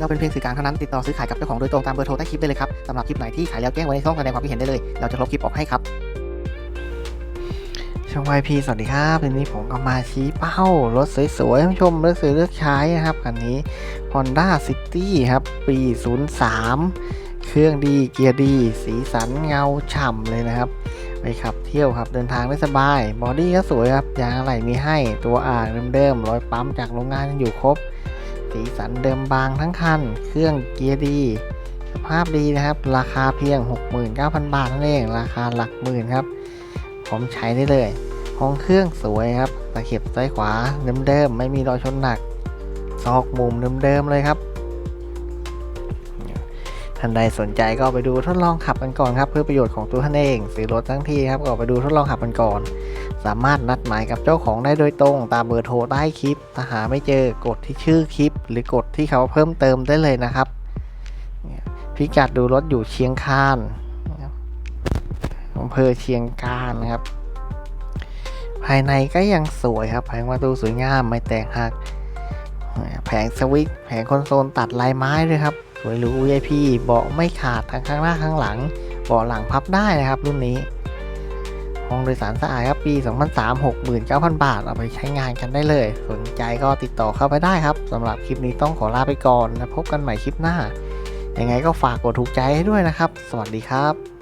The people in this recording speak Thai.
เราเป็นเพียงสื่อกลางเท่านั้นติดต่อซื้อขายกับเจ้าของโดยตรงตามเบอร์โทรใต้คลิปได้เลยครับสำหรับคลิปไหนที่ขายแล้วแจ้งไว้ในช่องแสดงความคิดเห็นได้เลย เราจะลบคลิปออกให้ครับช่องวายพีสวัสดีครับวันนี้ผมก็มาชี้เป้ารถสวยๆท่านผู้ชมเลือกซื้อเลือกใช้นะครับคันนี้ Honda City ครับ ปี 03 เครื่องดีเกียร์ดี สีสันเงาฉ่ำเลยนะครับ ไปขับเที่ยวครับ เดินทางได้สบาย บอดี้ก็สวยครับ ยางอะไหล่มีให้ ตัวอ่างเดิมๆรอยปั๊มจากโรงงานยังอยู่ครบ สีสันเดิมบางทั้งคัน เครื่องเกียร์ดี สภาพดีนะครับ ราคาเพียง 69,000 บาทนั่นเอง ราคาหลักหมื่นครับ ผมใช้ได้เลยห้องเครื่องสวยครับ ตะเข็บซ้ายขวาเดิมๆ ไม่มีรอยชนหนักซอกมุมเดิมๆเลยครับ ท่านใดสนใจก็ไปดูทดลองขับกันก่อนครับ เพื่อประโยชน์ของตัวท่านเองซื้อรถทั้งทีครับก็ไปดูทดลองขับกันก่อน สามารถนัดหมายกับเจ้าของได้โดยตรง ตามเบอร์โทรใต้คลิป ถ้าหาไม่เจอกดที่ชื่อคลิป หรือกดที่เขาเพิ่มเติมได้เลยนะครับพิกัดดูรถอยู่เชียงคานอำเภอเชียงคานครับ ภายในก็ยังสวยครับแผงประตูสวยงามไม่แตกหัก แผงสวิตช์แผงคอนโซลตัดลายไม้ด้วยครับ สวยหรู VIP เบาะไม่ขาดทั้งข้างหน้าข้างหลัง เบาะหลังพับได้นะครับรุ่นนี้ ห้องโดยสารสะอาดครับปี 2003 69,000 บาท เอาไปใช้งานกันได้เลย สนใจก็ติดต่อเข้าไปได้ครับสำหรับคลิปนี้ต้องขอลาไปก่อนนะพบกันใหม่คลิปหน้า ยังไงก็ฝากกดถูกใจให้ด้วยนะครับ สวัสดีครับ